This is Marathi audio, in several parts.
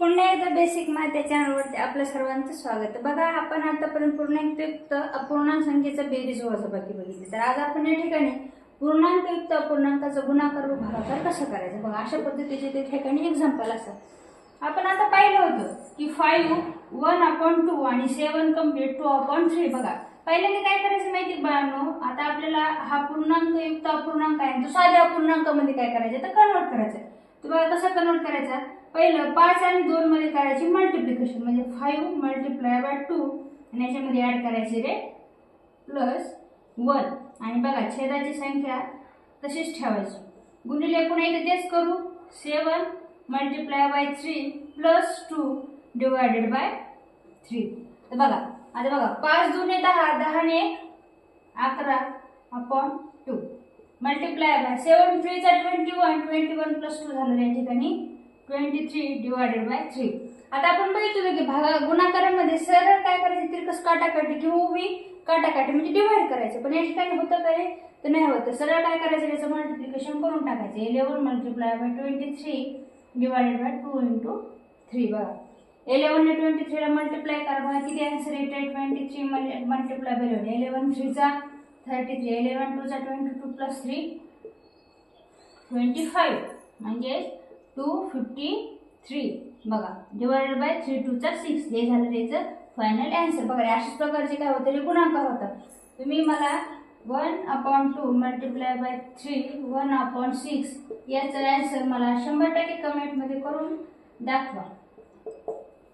पुन्हा एकदा बेसिक माहिती चॅनलवरती आपल्या सर्वांचं स्वागत. आहे. बघा आपण आतापर्यंत पूर्णांकयुक्त अपूर्णांक संख्येचा बेरीज वजाबाकी बघितली. तर आज आपण या ठिकाणी पूर्णांकयुक्त अपूर्णांकाचा गुणाकार व भागाकार कसं करायचं? बघा अशा पद्धतीचे ते ठिकाणी एक्झाम्पल असतात. आपण आता पाहिलं होतं की फाईव्ह वन अपॉन टू आणि seven complete two upon three बघा पहिल्यांदा काय करायचं माहिती बाळांनो? आता आपल्याला हा पूर्णांकयुक्त अपूर्णांक आहे. तो साध्या अपूर्णांकामध्ये काय करायचं? तर कन्वर्ट करायचं. तुम्हाला कसा कन्वर्ट करायचा? पहिलं पाच आणि दोन मध्ये करायची मल्टिप्लिकेशन म्हणजे फाईव्ह मल्टिप्लाय बाय टू आणि याच्यामध्ये ऍड करायचे रे प्लस वन आणि बघा छेदाची संख्या तशीच ठेवायची. गुणिले पुन्हा इथे तेच करू. Seven multiply by three plus two divided by three तर बघा आता बघा पाच दोन दहा दहाने अकरा upon two multiply by seven थ्रीचा twenty one twenty one plus two झालं या ठिकाणी twenty three divided by three आता आपण बघितलं की भागा गुणाकारामध्ये सरळ काय करायचं? तिरकस काटाकाटी किंवा उभी काटाकाटी म्हणजे डिवाइड करायचं. पण या ठिकाणी होतं काय तर नाही होतं. सरळ काय करायचं? त्याचं मल्टिप्लिकेशन करून टाकायचं. Eleven multiply by twenty three divided by two into three बघा इलेव्हनने ट्वेंटी थ्रीला मल्टिप्लाय करा. बघा किती आन्सर येते twenty three multiply by eleven थ्रीचा thirty three eleven टूचा twenty two plus three twenty five म्हणजे टू फिफ्टी थ्री बघा डिवायडेड बाय थ्री टूचा सिक्स हे झालं त्याचं फायनल ॲन्सर बघा अशाच प्रकारचे काय होतं? ते गुणाकार होतात तुम्ही मला one upon two multiply by three one upon six याचं ॲन्सर मला शंभर टक्के कमेंटमध्ये करून दाखवा.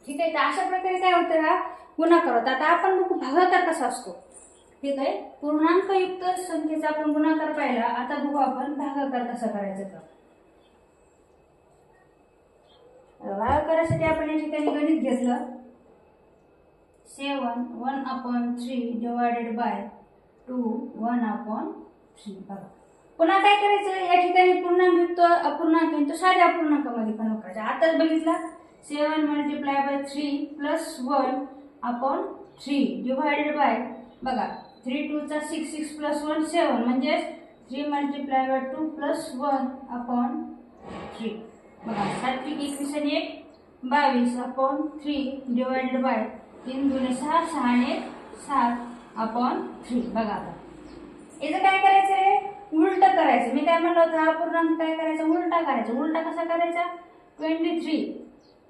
ठीक आहे? तर अशा प्रकारे काय होतं हा? गुणाकार होता. आता आपण बघू भागाकार कसा असतो? ठीक आहे? पूर्णांकयुक्त संख्येचा आपण गुणाकार पाहिला. आता बघू आपण भागाकार कसा करायचा तर भागाकारासाठी आपण या ठिकाणी गणित घेतलं. Seven one upon three divided by two one upon three. बघा. पुन्हा काय करायचं? या ठिकाणी पूर्णांकयुक्त अपूर्णांक आहे तो साध्या अपूर्णांकामध्ये कन्वर्ट करायचा आताच बघितला. Seven multiply by three plus one upon three divided by बघा three टूचा six six plus one seven म्हणजेच three multiply by two plus one upon three बघा सात्विक इक्वेशन एक बावीस अपॉन थ्री डिवाइडेड बाय तीन दोन सहा सहा आणि सात अपॉन थ्री. बघा याचं काय करायचं रे? उलट करायचं. मी काय म्हणलं होतं? हा पूर्णांक काय करायचा? उलटा करायचा. उलटा कसा करायचा? Twenty three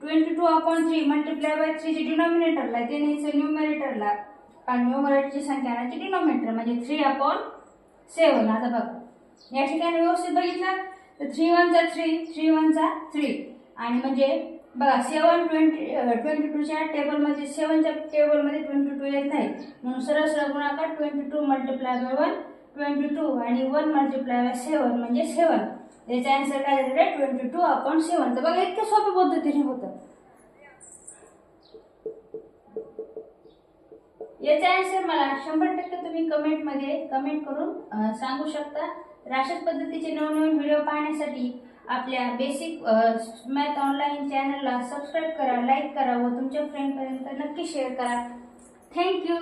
twenty two upon three multiply by three जे डिनॉमिनेटरला आहे ते न्यायचं न्यूमरेटरला आणि न्यूमरेटरची संख्या आणायची डिनॉमिनेटर म्हणजे थ्री अपॉन सेवन आता बघा. या ठिकाणी व्यवस्थित बघितलं? तर थ्री वनचा थ्री थ्री वनचा थ्री आणि म्हणजे बघा सेवन ट्वेंटी ट्वेंटी टूच्या टेबलमध्ये सेवनच्या टेबलमध्ये ट्वेंटी टू येत नाही. म्हणून सरळ सरळ गुणाकार twenty two multiply by one twenty two आणि वन मल्टिप्लाय बाय सेवन म्हणजे सेवन याचा आन्सर काय झालेला आहे? ट्वेंटी टू अपॉन सेवन तर बघा इतक्या सोप्या पद्धतीने होतं. याचा आन्सर मला शंभर टक्के तुम्ही कमेंटमध्ये कमेंट करून सांगू शकता. राशन पद्धतीचे नवनवीन व्हिडिओ पाहण्यासाठी आपल्या बेसिक मॅथ ऑनलाईन चॅनलला सबस्क्राईब करा लाईक करा व तुमच्या फ्रेंडपर्यंत नक्की शेअर करा. थँक्यू